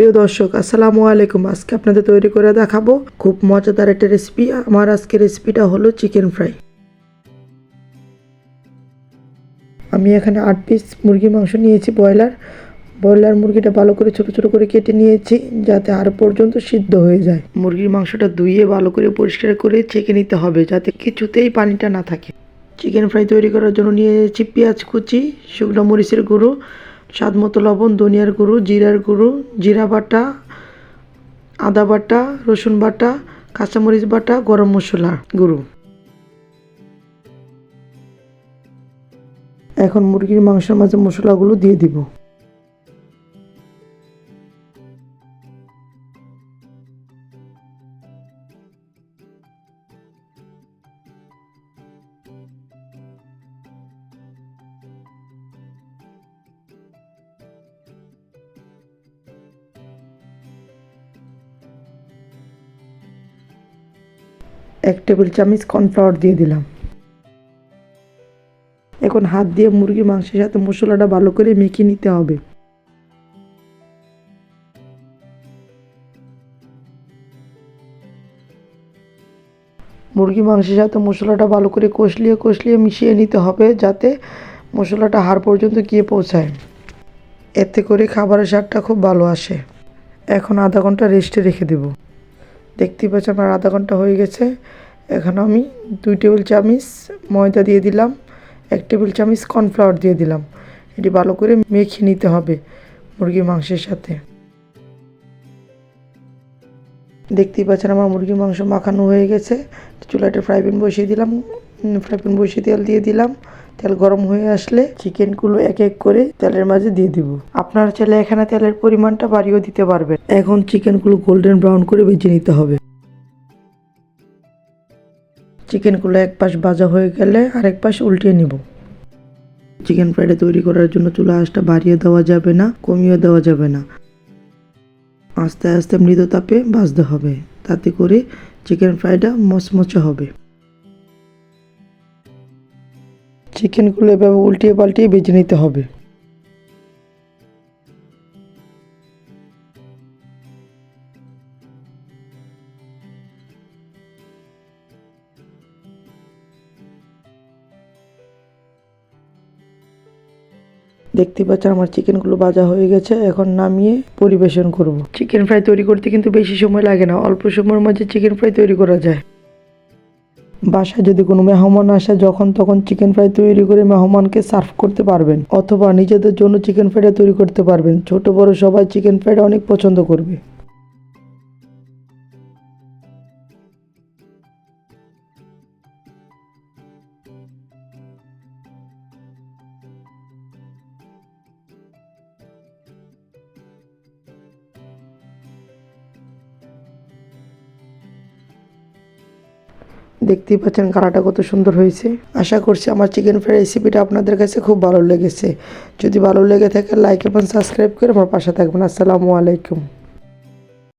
প্রিয় দর্শক, আসসালামু আলাইকুম। আজকে আপনাদের তৈরি করে দেখাবো খুব মজাদার একটা রেসিপি আমার আজকে রেসিপিটা হলো চিকেন ফ্রাই আমি এখানে আট পিস মুরগির মাংস নিয়েছি ব্রয়লার। ব্রয়লার মুরগিটা ভালো করে ছোট ছোট করে কেটে নিয়েছি যাতে আর পর্যন্ত সিদ্ধ হয়ে যায়। মুরগির মাংসটা ধুয়ে ভালো করে পরিষ্কার করে ছেঁকে নিতে হবে যাতে কিছুতেই পানিটা না থাকে। চিকেন ফ্রাই তৈরি করার জন্য নিয়েছি পেঁয়াজ কুচি, শুকনো মরিচের গুঁড়ো স্বাদ মতো লবণ, ধনিয়ার গুঁড়ো, জিরার গুঁড়ো, জিরা বাটা, আদা বাটা, রসুন বাটা, কাঁচামরিচ বাটা, গরম মশলা গুঁড়ো। এখন মুরগির মাংসের মাঝে মশলাগুলো দিয়ে দিব। এক টেবিল চামচ কর্নফ্লাওয়ার দিয়ে দিলাম। এখন হাত দিয়ে মুরগি মাংসের সাথে মশলাটা ভালো করে মেখে নিতে হবে। মুরগি মাংসের সাথে মশলাটা ভালো করে কষলিয়ে কষলিয়ে মিশিয়ে নিতে হবে যাতে মশলাটা হাড় পর্যন্ত গিয়ে পৌঁছায়। এতে করে খাবারের স্বাদটা খুব ভালো আসে। এখন আধা ঘণ্টা রেস্টে রেখে দেব। দেখতেই পাচ্ছ আমার আধা ঘণ্টা হয়ে গেছে। এখন আমি দুই টেবিল চামিচ ময়দা দিয়ে দিলাম, এক টেবিল চামিচ কর্নফ্লাওয়ার দিয়ে দিলাম। এটি ভালো করে মেখে নিতে হবে মুরগির মাংসের সাথে। দেখতেই পাচ্ছেন আমার মুরগির মাংস মাখানো হয়ে গেছে। চুলাটা ফ্রাই প্যান বসিয়ে দিলাম। ফ্রাই প্যান বসিয়ে তেল দিয়ে দিলাম। তেল গরম হয়ে আসলে চিকেনগুলো এক এক করে তেলের মাঝে দিয়ে দিব। আপনারা চাইলে এখানে তেলের পরিমাণটা বাড়িয়েও দিতে পারবেন। এখন চিকেনগুলো গোল্ডেন ব্রাউন করে ভেজে নিতে হবে। চিকেনগুলো এক পাশ ভাজা হয়ে গেলে আরেক পাশ উল্টিয়ে নিব। চিকেন ফ্রাইটা তৈরি করার জন্য চুলা আঁচটা বাড়িয়ে দেওয়া যাবে না, কমিয়ে দেওয়া যাবে না। আস্তে আস্তে মৃদু তাপে ভাজতে হবে। তাতে করে চিকেন ফ্রাইটা মচমচে হবে। চিকেনগুলো এভাবে উল্টিয়ে পাল্টিয়ে বেজে নিতে হবে। দেখতে পাচ্ছেন আমার চিকেনগুলো ভাজা হয়ে গেছে, এখন নামিয়ে পরিবেশন করব। চিকেন ফ্রাই তৈরি করতে কিন্তু বেশি সময় লাগে না, অল্প সময়ের মধ্যে চিকেন ফ্রাই তৈরি করা যায়। বাসায় যদি কোনো মেহমান আসে, যখন তখন চিকেন ফ্রাই তৈরি করে মেহমানকে সার্ভ করতে পারবেন, অথবা নিজেদের জন্য চিকেন ফ্রাইটা তৈরি করতে পারবেন। ছোট বড় সবাই চিকেন ফ্রাইটা অনেক পছন্দ করবে। দেখতেই পাচ্ছেন কালারটা কত সুন্দর হয়েছে। আশা করছি আমার চিকেন ফ্রাই রেসিপিটা আপনাদের কাছে খুব ভালো লেগেছে। যদি ভালো লেগে থাকে লাইক এবং সাবস্ক্রাইব করে আমার পাশে থাকবেন। আসসালামু আলাইকুম।